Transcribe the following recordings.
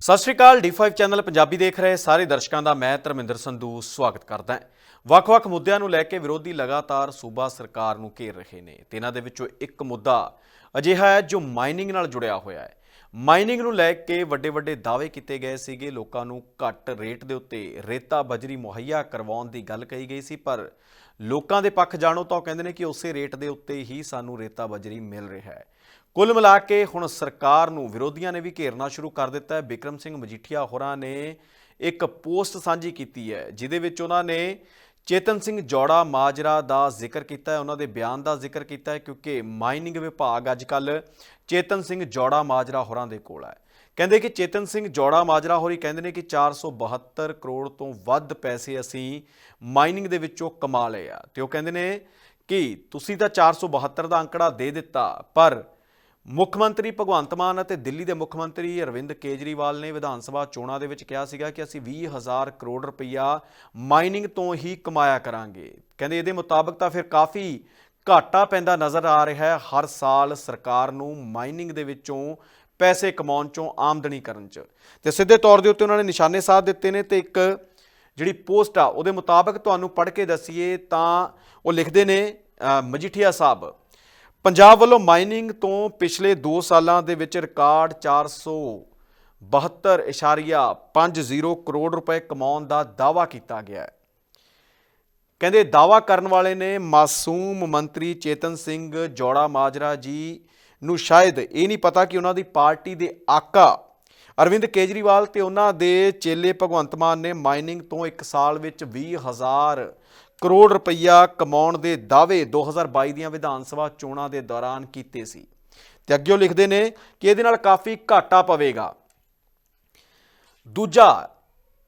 ਸਤਿ ਸ਼੍ਰੀ ਅਕਾਲ D5 channel Punjabi ਦੇਖ ਰਹੇ ਸਾਰੇ ਦਰਸ਼ਕਾਂ ਦਾ, ਮੈਂ ਧਰਮਿੰਦਰ ਸੰਧੂ ਸਵਾਗਤ ਕਰਦਾ ਹਾਂ। ਵੱਖ-ਵੱਖ ਮੁੱਦਿਆਂ ਨੂੰ ਲੈ ਕੇ ਵਿਰੋਧੀ ਲਗਾਤਾਰ ਸੂਬਾ ਸਰਕਾਰ ਨੂੰ ਘੇਰ ਰਹੇ ਨੇ ਤੇ ਇਹਨਾਂ ਦੇ ਵਿੱਚੋਂ ਇੱਕ ਮੁੱਦਾ ਅਜਿਹਾ ਹੈ ਜੋ ਮਾਈਨਿੰਗ ਨਾਲ ਜੁੜਿਆ ਹੋਇਆ ਹੈ। ਮਾਈਨਿੰਗ ਨੂੰ ਲੈ ਕੇ ਵੱਡੇ-ਵੱਡੇ ਦਾਅਵੇ ਕੀਤੇ ਗਏ ਸੀਗੇ, ਲੋਕਾਂ ਨੂੰ ਘੱਟ ਰੇਟ ਦੇ ਉੱਤੇ ਰੇਤਾ, ਬਜਰੀ ਮੁਹੱਈਆ ਕਰਵਾਉਣ ਦੀ ਗੱਲ ਕਹੀ ਗਈ ਸੀ, ਪਰ ਲੋਕਾਂ ਦੇ ਪੱਖ ਜਾਣੋ ਤਾਂ ਉਹ ਕਹਿੰਦੇ ਨੇ ਕਿ ਉਸੇ ਰੇਟ ਦੇ ਉੱਤੇ ਹੀ ਸਾਨੂੰ ਰੇਤਾ, ਬਜਰੀ ਮਿਲ ਰਿਹਾ ਹੈ। ਕੁੱਲ ਮਿਲਾ ਕੇ ਹੁਣ ਸਰਕਾਰ ਨੂੰ ਵਿਰੋਧੀਆਂ ਨੇ ਵੀ ਘੇਰਨਾ ਸ਼ੁਰੂ ਕਰ ਦਿੱਤਾ ਹੈ। ਬਿਕਰਮ ਸਿੰਘ ਮਜੀਠੀਆ ਹੋਰਾਂ ਨੇ ਇੱਕ ਪੋਸਟ ਸਾਂਝੀ ਕੀਤੀ ਹੈ, ਜਿਹਦੇ ਵਿੱਚ ਉਹਨਾਂ ਨੇ ਚੇਤਨ ਸਿੰਘ ਜੋੜਾ ਮਾਜਰਾ ਦਾ ਜ਼ਿਕਰ ਕੀਤਾ ਹੈ, ਉਹਨਾਂ ਦੇ ਬਿਆਨ ਦਾ ਜ਼ਿਕਰ ਕੀਤਾ ਹੈ, ਕਿਉਂਕਿ ਮਾਈਨਿੰਗ ਵਿਭਾਗ ਅੱਜ ਕੱਲ ਚੇਤਨ ਸਿੰਘ ਜੋੜਾ ਮਾਜਰਾ ਹੋਰਾਂ ਦੇ ਕੋਲ ਹੈ। ਕਹਿੰਦੇ ਕਿ ਚੇਤਨ ਸਿੰਘ ਜੋੜਾ ਮਾਜਰਾ ਹੋਰੀ ਕਹਿੰਦੇ ਨੇ ਕਿ 472 ਕਰੋੜ ਤੋਂ ਵੱਧ ਪੈਸੇ ਅਸੀਂ ਮਾਈਨਿੰਗ ਦੇ ਵਿੱਚੋਂ ਕਮਾ ਲਏ ਆ। ਤੇ ਉਹ ਕਹਿੰਦੇ ਨੇ ਕਿ ਤੁਸੀਂ ਤਾਂ 472 ਦਾ ਅੰਕੜਾ ਦੇ ਦਿੱਤਾ, ਪਰ ਮੁੱਖ ਮੰਤਰੀ ਭਗਵੰਤ ਮਾਨ ਅਤੇ ਦਿੱਲੀ ਦੇ ਮੁੱਖ ਮੰਤਰੀ ਅਰਵਿੰਦ ਕੇਜਰੀਵਾਲ ਨੇ ਵਿਧਾਨ ਸਭਾ ਚੋਣਾਂ ਦੇ ਵਿੱਚ ਕਿਹਾ ਸੀਗਾ ਕਿ ਅਸੀਂ 20000 ਕਰੋੜ ਰੁਪਈਆ ਮਾਈਨਿੰਗ ਤੋਂ ਹੀ ਕਮਾਇਆ ਕਰਾਂਗੇ। ਕਹਿੰਦੇ ਇਹਦੇ ਮੁਤਾਬਕ ਤਾਂ ਫਿਰ ਕਾਫੀ ਘਾਟਾ ਪੈਂਦਾ ਨਜ਼ਰ ਆ ਰਿਹਾ ਹੈ ਹਰ ਸਾਲ ਸਰਕਾਰ ਨੂੰ ਮਾਈਨਿੰਗ ਦੇ ਵਿੱਚੋਂ ਪੈਸੇ ਕਮਾਉਣ ਚੋਂ ਆਮਦਨੀ ਕਰਨ ਚ। ਤੇ ਸਿੱਧੇ ਤੌਰ ਦੇ ਉੱਤੇ ਉਹਨਾਂ ਨੇ ਨਿਸ਼ਾਨੇ ਸਾਧ ਦਿੱਤੇ ਨੇ ਤੇ ਇੱਕ ਜਿਹੜੀ ਪੋਸਟ ਆ ਉਹਦੇ ਮੁਤਾਬਕ ਤੁਹਾਨੂੰ ਪੜ੍ਹ ਕੇ ਦਸੀਏ ਤਾਂ ਉਹ ਲਿਖਦੇ ਨੇ ਮਜੀਠੀਆ ਸਾਹਿਬ। ਪੰਜਾਬ ਵੱਲੋਂ ਮਾਈਨਿੰਗ ਤੋਂ ਪਿਛਲੇ 2 ਸਾਲਾਂ ਦੇ ਵਿੱਚ ਰਿਕਾਰਡ 472.50 ਕਰੋੜ ਰੁਪਏ ਕਮਾਉਣ ਦਾ ਦਾਅਵਾ ਕੀਤਾ ਗਿਆ ਹੈ। ਕਹਿੰਦੇ ਦਾਅਵਾ ਕਰਨ ਵਾਲੇ ਨੇ ਮਾਸੂਮ ਮੰਤਰੀ ਚੇਤਨ ਸਿੰਘ ਜੋੜਾ ਮਾਜਰਾ ਜੀ ਨੂੰ ਸ਼ਾਇਦ ਇਹ ਨਹੀਂ ਪਤਾ ਕਿ ਉਹਨਾਂ ਦੀ ਪਾਰਟੀ ਦੇ ਆਕਾ ਅਰਵਿੰਦ ਕੇਜਰੀਵਾਲ ਤੇ ਉਹਨਾਂ ਦੇ ਚੇਲੇ ਭਗਵੰਤ ਮਾਨ ਨੇ ਮਾਈਨਿੰਗ ਤੋਂ ਇੱਕ ਸਾਲ ਵਿੱਚ 20000 ਕਰੋੜ ਰੁਪਈਆ ਕਮਾਉਣ ਦੇ ਦਾਅਵੇ 2022 ਦੀਆਂ ਵਿਧਾਨ ਸਭਾ ਚੋਣਾਂ ਦੇ ਦੌਰਾਨ ਕੀਤੇ ਸੀ। ਤੇ ਅੱਗੇ ਉਹ ਲਿਖਦੇ ਨੇ ਕਿ ਇਹਦੇ ਨਾਲ ਕਾਫੀ ਘਾਟਾ ਪਵੇਗਾ। ਦੂਜਾ,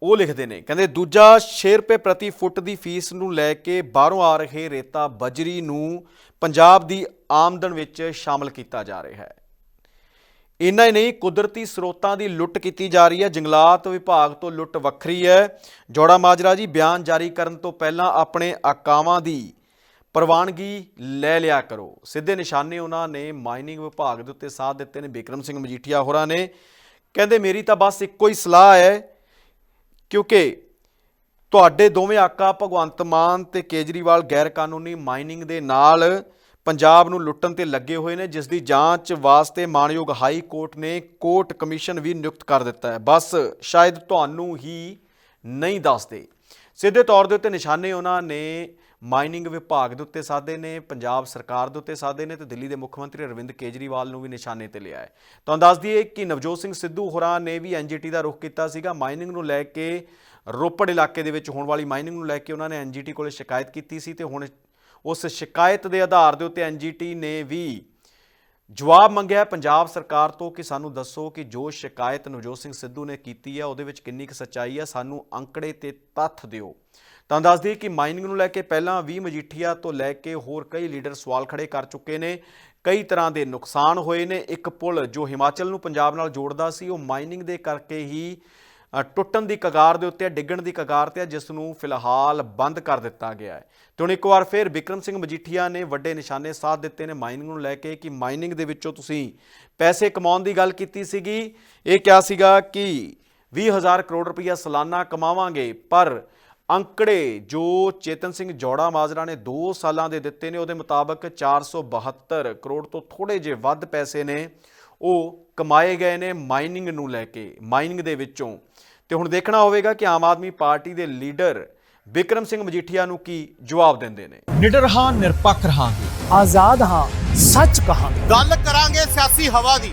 ਉਹ ਲਿਖਦੇ ਨੇ, ਕਹਿੰਦੇ ਦੂਜਾ 6 ਰੁਪਏ ਪ੍ਰਤੀ ਫੁੱਟ ਦੀ ਫੀਸ ਨੂੰ ਲੈ ਕੇ ਬਾਹਰੋਂ ਆ ਰਹੇ ਰੇਤਾ ਬਜਰੀ ਨੂੰ ਪੰਜਾਬ ਦੀ ਆਮਦਨ ਵਿੱਚ ਸ਼ਾਮਲ ਕੀਤਾ ਜਾ ਰਿਹਾ ਹੈ। ਇੰਨਾ ਹੀ ਨਹੀਂ, ਕੁਦਰਤੀ ਸਰੋਤਾਂ ਦੀ ਲੁੱਟ ਕੀਤੀ ਜਾ ਰਹੀ ਹੈ। ਜੰਗਲਾਤ ਵਿਭਾਗ ਤੋਂ ਲੁੱਟ ਵੱਖਰੀ ਹੈ। ਜੋੜਾ ਮਾਜਰਾ ਜੀ, ਬਿਆਨ ਜਾਰੀ ਕਰਨ ਤੋਂ ਪਹਿਲਾਂ ਆਪਣੇ ਆਕਾਵਾਂ ਦੀ ਪ੍ਰਵਾਨਗੀ ਲੈ ਲਿਆ ਕਰੋ। ਸਿੱਧੇ ਨਿਸ਼ਾਨੇ ਉਹਨਾਂ ਨੇ ਮਾਈਨਿੰਗ ਵਿਭਾਗ ਦੇ ਉੱਤੇ ਸਾਥ ਦਿੱਤੇ ਨੇ। ਬਿਕਰਮ ਸਿੰਘ ਮਜੀਠੀਆ ਹੋਰਾਂ ਨੇ। ਕਹਿੰਦੇ, ਮੇਰੀ ਤਾਂ ਬਸ ਇੱਕੋ ਹੀ ਸਲਾਹ ਹੈ ਕਿਉਂਕਿ ਤੁਹਾਡੇ ਦੋਵੇਂ ਆਕਾ ਭਗਵੰਤ ਮਾਨ ਤੇ ਕੇਜਰੀਵਾਲ ਗੈਰ ਕਾਨੂੰਨੀ ਮਾਈਨਿੰਗ ਦੇ ਨਾਲ ਪੰਜਾਬ ਨੂੰ ਲੁੱਟਣ ਤੇ ਲੱਗੇ ਹੋਏ ਨੇ, ਜਿਸ ਦੀ ਜਾਂਚ ਵਾਸਤੇ ਮਾਨਯੋਗ ਹਾਈ ਕੋਰਟ ਨੇ ਕੋਰਟ ਕਮਿਸ਼ਨ ਵੀ ਨਿਯੁਕਤ ਕਰ ਦਿੱਤਾ ਹੈ। ਬਸ ਸ਼ਾਇਦ ਤੁਹਾਨੂੰ ਹੀ ਨਹੀਂ ਦੱਸਦੇ। ਸਿੱਧੇ ਤੌਰ ਦੇ ਉੱਤੇ ਨਿਸ਼ਾਨੇ ਉਹਨਾਂ ਨੇ ਮਾਈਨਿੰਗ ਵਿਭਾਗ ਦੇ ਉੱਤੇ ਸਾਧੇ ਨੇ, ਪੰਜਾਬ ਸਰਕਾਰ ਦੇ ਉੱਤੇ ਸਾਧੇ ਨੇ ਤੇ ਦਿੱਲੀ ਦੇ ਮੁੱਖ ਮੰਤਰੀ ਅਰਵਿੰਦ ਕੇਜਰੀਵਾਲ ਨੂੰ ਵੀ ਨਿਸ਼ਾਨੇ ਤੇ ਲਿਆ ਹੈ। ਤੁਹਾਨੂੰ ਦੱਸ ਦਈਏ ਕਿ ਨਵਜੋਤ ਸਿੰਘ ਸਿੱਧੂ ਹੋਰਾਂ ਨੇ ਵੀ ਐਨਜੀਟੀ ਦਾ ਰੁਖ ਕੀਤਾ ਸੀਗਾ। ਮਾਈਨਿੰਗ ਨੂੰ ਲੈ ਕੇ ਰੋਪੜ ਇਲਾਕੇ ਦੇ ਵਿੱਚ ਹੋਣ ਵਾਲੀ ਮਾਈਨਿੰਗ ਨੂੰ ਲੈ ਕੇ ਉਹਨਾਂ ਨੇ ਐਨਜੀਟੀ ਕੋਲੇ ਸ਼ਿਕਾਇਤ ਕੀਤੀ ਸੀ ਤੇ ਹੁਣ ਉਸ ਸ਼ਿਕਾਇਤ ਦੇ ਆਧਾਰ ਦੇ ਉੱਤੇ ਐਨਜੀਟੀ ਨੇ ਵੀ ਜਵਾਬ ਮੰਗਿਆ ਪੰਜਾਬ ਸਰਕਾਰ ਤੋਂ ਕਿ ਸਾਨੂੰ ਦੱਸੋ ਕਿ ਜੋ ਸ਼ਿਕਾਇਤ ਨਵਜੋਤ ਸਿੰਘ ਸਿੱਧੂ ਨੇ ਕੀਤੀ ਹੈ, ਉਹਦੇ ਵਿੱਚ ਕਿੰਨੀ ਕੁ ਸੱਚਾਈ ਹੈ, ਸਾਨੂੰ ਅੰਕੜੇ ਤੇ ਤੱਥ ਦਿਓ। ਤਾਂ ਦੱਸ ਦਈਏ ਕਿ ਮਾਈਨਿੰਗ ਨੂੰ ਲੈ ਕੇ ਪਹਿਲਾਂ ਵੀ ਮਜੀਠੀਆ ਤੋਂ ਲੈ ਕੇ ਹੋਰ ਕਈ ਲੀਡਰ ਸਵਾਲ ਖੜੇ ਕਰ ਚੁੱਕੇ ਨੇ। ਕਈ ਤਰ੍ਹਾਂ ਦੇ ਨੁਕਸਾਨ ਹੋਏ ਨੇ। ਇੱਕ ਪੁਲ ਜੋ ਹਿਮਾਚਲ ਨੂੰ ਪੰਜਾਬ ਨਾਲ ਜੋੜਦਾ ਸੀ, ਉਹ ਮਾਈਨਿੰਗ ਦੇ ਕਰਕੇ ਹੀ ਟੁੱਟਣ ਦੀ ਕਗਾਰ ਦੇ ਉੱਤੇ ਹੈ, ਡਿੱਗਣ ਦੀ ਕਗਾਰ ਤੇ ਹੈ, ਜਿਸ ਨੂੰ ਫਿਲਹਾਲ ਬੰਦ ਕਰ ਦਿੱਤਾ ਗਿਆ ਹੈ। ਤੇ ਹੁਣ ਇੱਕ ਵਾਰ ਫਿਰ ਬਿਕਰਮ ਸਿੰਘ ਮਜੀਠੀਆ ਨੇ ਵੱਡੇ ਨਿਸ਼ਾਨੇ ਸਾਧ ਦਿੱਤੇ ਨੇ ਮਾਈਨਿੰਗ ਨੂੰ ਲੈ ਕੇ ਕਿ ਮਾਈਨਿੰਗ ਦੇ ਵਿੱਚੋਂ ਤੁਸੀਂ ਪੈਸੇ ਕਮਾਉਣ ਦੀ ਗੱਲ ਕੀਤੀ ਸੀਗੀ। ਇਹ ਕਿਹਾ ਸੀਗਾ ਕਿ 20000 ਕਰੋੜ ਰੁਪਈਆ ਸਾਲਾਨਾ ਕਮਾਵਾਂਗੇ ਪਰ ਅੰਕੜੇ ਜੋ ਚੇਤਨ ਸਿੰਘ ਜੋੜਾ ਮਾਜਰਾ ਨੇ 2 ਸਾਲਾਂ ਦੇ ਦਿੱਤੇ ਨੇ ਉਹਦੇ ਮੁਤਾਬਕ 472 ਕਰੋੜ ਤੋਂ ਥੋੜੇ ਜਿਹੇ ਵੱਧ ਪੈਸੇ ਨੇ। ਉਹ ਕਮਾਏ ਗਏ ਨੇ ਮਾਈਨਿੰਗ ਨੂੰ ਲੈ ਕੇ ਮਾਈਨਿੰਗ ਦੇ ਵਿੱਚੋਂ। ਤੇ ਹੁਣ ਦੇਖਣਾ ਹੋਵੇਗਾ ਕਿ ਆਮ ਆਦਮੀ ਪਾਰਟੀ ਦੇ ਲੀਡਰ ਬਿਕਰਮ ਸਿੰਘ ਮਜੀਠੀਆ ਨੂੰ ਕੀ ਜਵਾਬ ਦਿੰਦੇ ਨੇ। ਨਿਡਰ ਹਾਂ ਨਿਰਪੱਖ ਰਹਾਂਗੇ। ਆਜ਼ਾਦ ਹਾਂ ਸੱਚ ਕਹਾਂਗੇ। ਗੱਲ ਕਰਾਂਗੇ ਸਿਆਸੀ ਹਵਾ ਦੀ।